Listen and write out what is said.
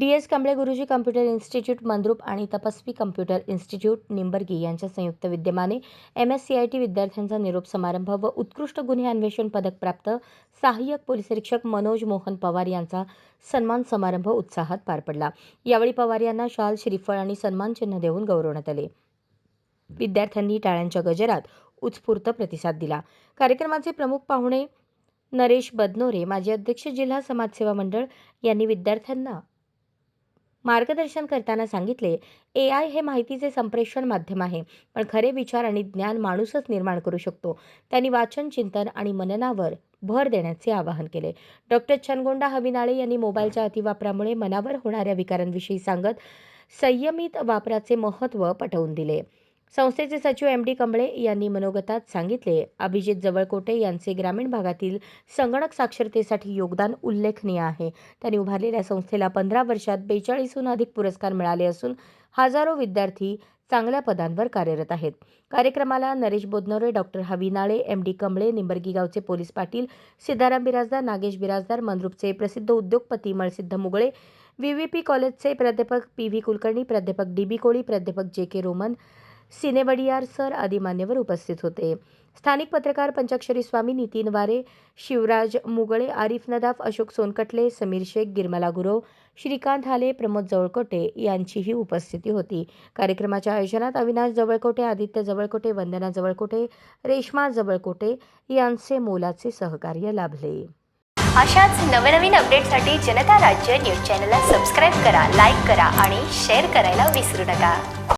D S Kamble गुरुजी computer institute Mandrup आणि तपस्वी कम्प्युटर इन्स्टिट्यूट निंबर्गी यांच्या संयुक्त विद्यमाने M S C I T विद्यार्थ्यांचा निरोप समारंभ व उत्कृष्ट गुन्हे अन्वेषण पदक प्राप्त सहाय्यक पोलीस निरीक्षक मनोज मोहन पवार यांचा सन्मान समारंभ उत्साहात पार पडला. यावेळी पवार यांना शाल श्रीफळ आणि सन्मानचिन्ह देऊन गौरवण्यात आले. विद्यार्थ्यांनी टाळ्यांच्या गजरात उत्स्फूर्त प्रतिसाद दिला. कार्यक्रमाचे प्रमुख पाहुणे नरेश बदनोरे माजी अध्यक्ष जिल्हा समाजसेवा मंडळ यांनी विद्यार्थ्यांना मार्गदर्शन करताना सांगितले ए आय हे माहितीचे संप्रेषण माध्यम आहे पण खरे विचार आणि ज्ञान माणूसच निर्माण करू शकतो. त्यांनी वाचन चिंतन आणि मननावर भर देण्याचे आवाहन केले. डॉक्टर छनगोंडा हविनाळे यांनी मोबाईलच्या अतिवापरामुळे मनावर होणाऱ्या विकारांविषयी सांगत संयमित वापराचे महत्त्व पटवून दिले. संस्थेचे सचिव एम डी कंबळे यांनी मनोगतात सांगितले. अभिजित जवळकोटे यांचे ग्रामीण भागातील संगणक साक्षरतेसाठी योगदान उल्लेखनीय आहे. त्यांनी उभारलेल्या संस्थेला पंधरा वर्षात बेचाळीसहून अधिक पुरस्कार मिळाले असून हजारो विद्यार्थी चांगल्या पदांवर कार्यरत आहेत. कार्यक्रमाला Naresh Bodnore doctor Havinale M D Kamble Nimbargi गावचे पोलीस पाटील सिद्धाराम बिराजदार नागेश बिराजदार मंद्रुपचे प्रसिद्ध उद्योगपती Malsiddh Mugale V V P कॉलेजचे प्राध्यापक पी व्ही कुलकर्णी प्राध्यापक डी बी कोळी प्राध्यापक जे के रोमन सिनेवडियार सर आदी मान्यवर उपस्थित होते. स्थानिक पत्रकार पंचाक्षरी स्वामी नितीन वारे शिवराज मुगळे आरिफ नदाफ अशोक सोनकटले समीर शेख गिरमला गुरव श्रीकांत हाले प्रमोद जवळकोटे यांचीही उपस्थिती होती. कार्यक्रमाच्या आयोजनात अविनाश जवळकोटे आदित्य जवळकोटे वंदना जवळकोटे रेश्मा जवळकोटे यांचे मोलाचे सहकार्य लाभले. अशाच नवनवीन अपडेटसाठी जनता राज्य न्यूज चॅनलला सबस्क्राईब करा लाईक करा आणि शेअर करायला विसरू नका.